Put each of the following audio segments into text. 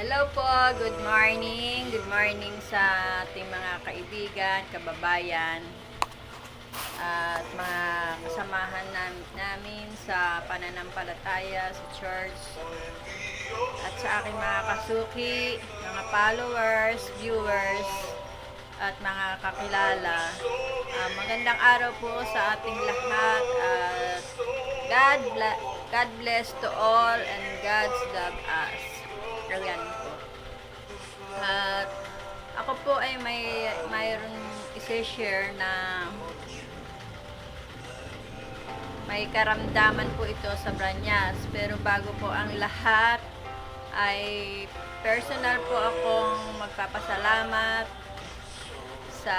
Hello po, good morning. Good morning sa ating mga kaibigan, kababayan, at mga kasamahan nam- namin sa pananampalataya sa church at sa aking mga kasuki, mga followers, viewers, at mga kakilala. Ah, magandang araw po sa ating lahat at God, God bless to all and God's love us. Ayan po. At ako po ay may mayroon isi-share na may karamdaman po ito sa Branyas. Pero bago po ang lahat, ay personal po akong magpapasalamat sa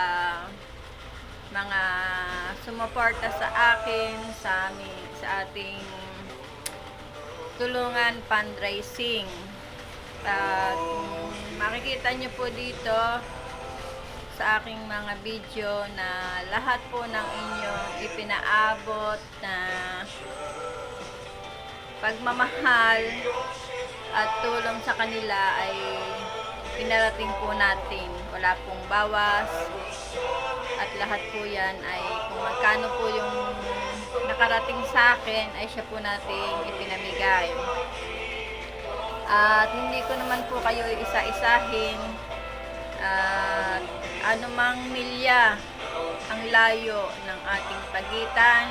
mga sumuporta sa akin sa amin sa ating tulungan fundraising. At makikita niyo po dito sa aking mga video na lahat po ng inyong ipinaabot na pagmamahal at tulong sa kanila ay pinarating po natin. Wala pong bawas at lahat po yan ay kung magkano po yung nakarating sa akin ay siya po nating ipinamigay. At hindi ko naman po kayo isa-isahin at anumang milya ang layo ng ating pagitan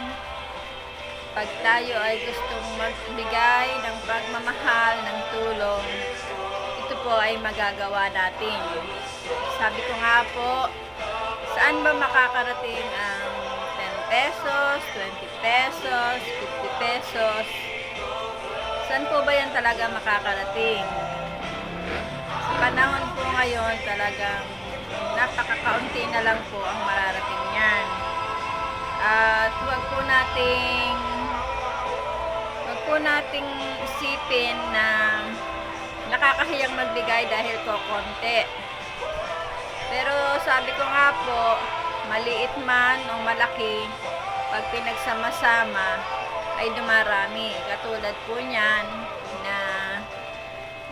pag tayo ay gustong magbigay ng pagmamahal, ng tulong, ito po ay magagawa natin. Sabi ko nga po, saan ba makakarating ang 10 pesos, 20 pesos, 50 pesos? Saan po ba yan talaga makakarating? Sa panahon po ngayon, talagang napakakaunti na lang po ang mararating yan. At huwag po nating huwag po nating isipin na nakakahiyang magbigay dahil ko konti. Pero sabi ko nga po, maliit man o malaki, pag pinagsama-sama ay dumarami. Katulad po niyan na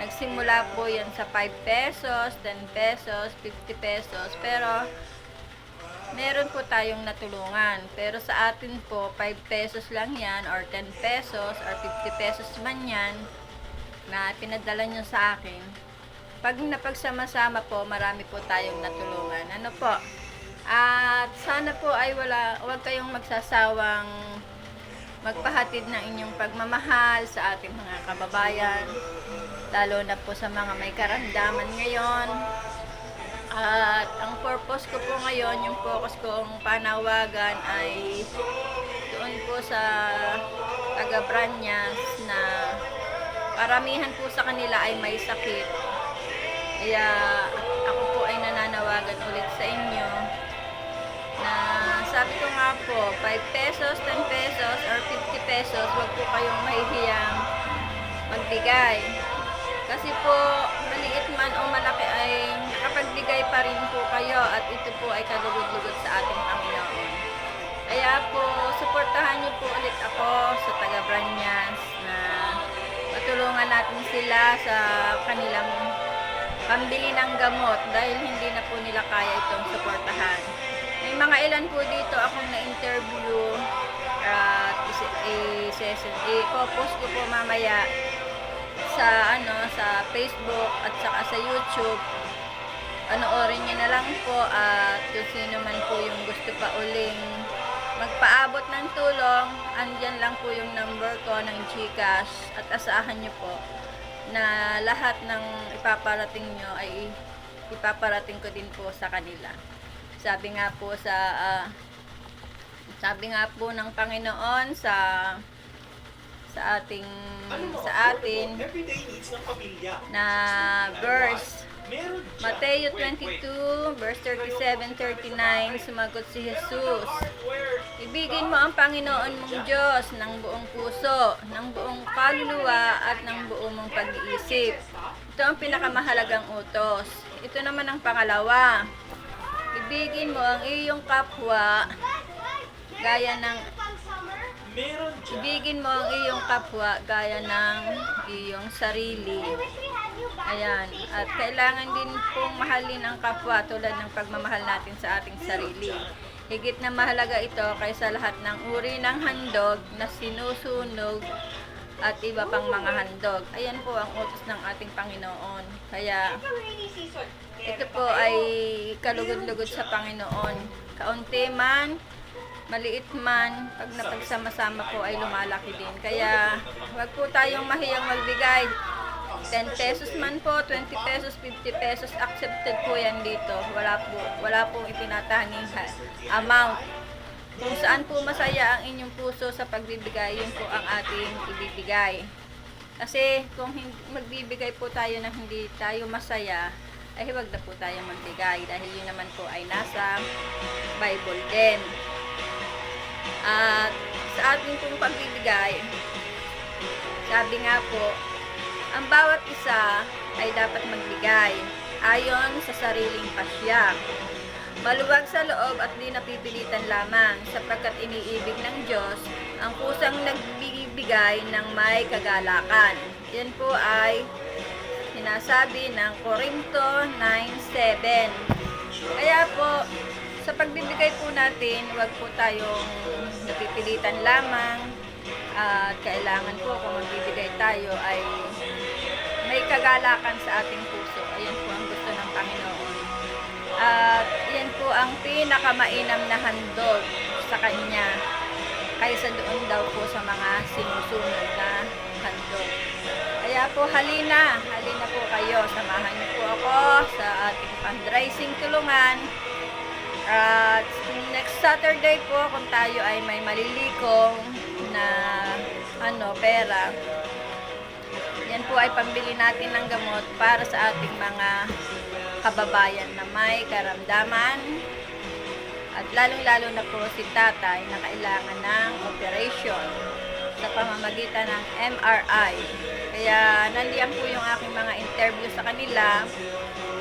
nagsimula po yan sa 5 pesos, 10 pesos, 50 pesos. Pero meron po tayong natulungan. Pero sa atin po, 5 pesos lang yan, or 10 pesos, or 50 pesos man yan, na pinadala nyo sa akin. Pag napagsama-sama po, marami po tayong natulungan. Ano po? At sana po ay wala, huwag kayong magsasawang magpahatid ng inyong pagmamahal sa ating mga kababayan. Lalo na po sa mga may karamdaman ngayon. At ang purpose ko po ngayon, yung focus kong panawagan ay doon po sa taga Branyas na karamihan po sa kanila ay may sakit. Kaya ako po ay nananawagan ulit sa inyo na sabi ko nga po, 5 pesos, 10 pesos, or 50 pesos, wag po kayong mahihiyang magbigay. Kasi po, maliit man o malaki ay nakapagbigay pa rin po kayo at ito po ay kalugod-lugod sa ating Panginoon. Kaya po, suportahan niyo po ulit ako sa taga Branyas na matulungan natin sila sa kanilang pambili ng gamot dahil hindi na po nila kaya itong suportahan. Mga ilan po dito akong na-interview at i-post ko po mamaya sa ano sa Facebook at saka sa YouTube. Panoorin niyo na lang po at kung sino man po yung gusto pa uling magpaabot ng tulong, andyan lang po yung number ko ng GCash at asahan niyo po na lahat ng ipaparating nyo ay ipaparating ko din po sa kanila. Sabi nga po sa ah, sabi nga po ng Panginoon sa sa ating Ano sa atin Everyday needs ng pamilya. na verse. Mateo Wait, wait. 22 verse 37-39 sumagot si Jesus. Ibigin mo ang Panginoon mong Diyos ng buong puso, ng buong kaluluwa at ng buong mong pag-iisip. Ito ang pinakamahalagang utos. Ito naman ang pangalawa. Ibigin mo ang iyong kapwa gaya ng ibigin mo ang iyong kapwa gaya ng iyong sarili. Ayan. At kailangan din pong mahalin ang kapwa tulad ng pagmamahal natin sa ating sarili. Higit na mahalaga ito kaysa lahat ng uri ng handog na sinusunog at iba pang mga handog. Ayan po ang utos ng ating Panginoon. Kaya ito po ay kalugod-lugod sa Panginoon. Kaunti man, maliit man, pag napagsama-sama po ay lumalaki din. Kaya wag po tayong mahiyang magbigay. 10 pesos man po, 20 pesos, 50 pesos, accepted po yan dito. Wala po, wala pong itinatanging amount. Kung saan po masaya ang inyong puso sa pagbibigay, yun po ang ating ibibigay. Kasi kung hindi, magbibigay po tayo ng hindi tayo masaya, ay huwag na po tayo magbigay dahil yun naman po ay nasa Bible din. At sa ating pong pagbibigay, sabi nga po, ang bawat isa ay dapat magbigay ayon sa sariling pasya. Maluwag sa loob at di napipilitan lamang sapagkat iniibig ng Diyos ang kusang nagbibigay ng may kagalakan. Yan po ay sinasabi ng Korinto 9.7. Kaya po, sa pagbibigay po natin, huwag po tayong napipilitan lamang at kailangan po kung magbibigay tayo ay may kagalakan sa ating puso. Ayan po ang gusto ng Panginoon. At yan po ang pinakamainam na handog sa Kanya kaysa doon daw po sa mga sinusunod na. Kaya po halina, halina po kayo. Samahan niyo po ako sa ating fundraising tulungan. At next Saturday po, kung tayo ay may malilikong na ano, pera, yan po ay pambili natin ng gamot para sa ating mga kababayan na may karamdaman at lalong-lalo na po si tatay na kailangan ng operation sa pamamagitan ng MRI. Kaya nandiyan po yung aking mga interview sa kanila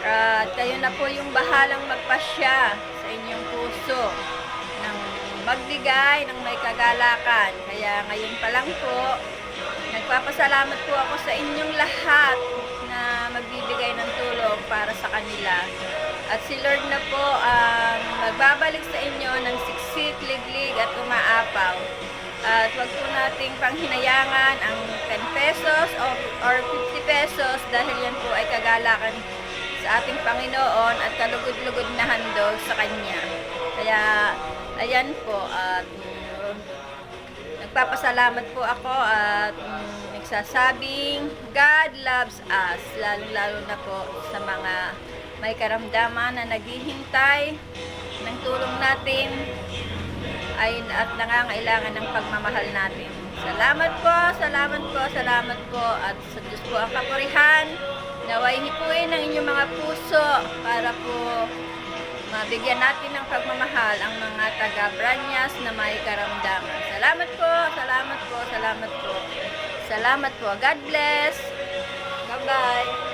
at kayo na po yung bahalang magpasya sa inyong puso ng magbigay ng may kagalakan. Kaya ngayon pa lang po, nagpapasalamat po ako sa inyong lahat na magbibigay ng tulong para sa kanila. At si Lord na po ang magbabalik sa inyo ng siksik, liglig at umaapaw. At wag po nating panghinayangan ang 10 pesos or, or 50 pesos dahil yan po ay kagalakan sa ating Panginoon at kalugod-lugod na handog sa Kanya. Kaya, ayan po, at mm, nagpapasalamat po ako at mm, nagsasabing God loves us, lalo-lalo na po sa mga may karamdaman na naghihintay ng tulong natin ay at nangangailangan ng pagmamahal natin. Salamat po, salamat po, salamat po at sa Diyos po ang kapurihan. Naway hipuin ang inyong mga puso para po mabigyan natin ng pagmamahal ang mga taga-Branyas na may karamdaman. Salamat po, salamat po, salamat po. Salamat po. God bless. Bye-bye.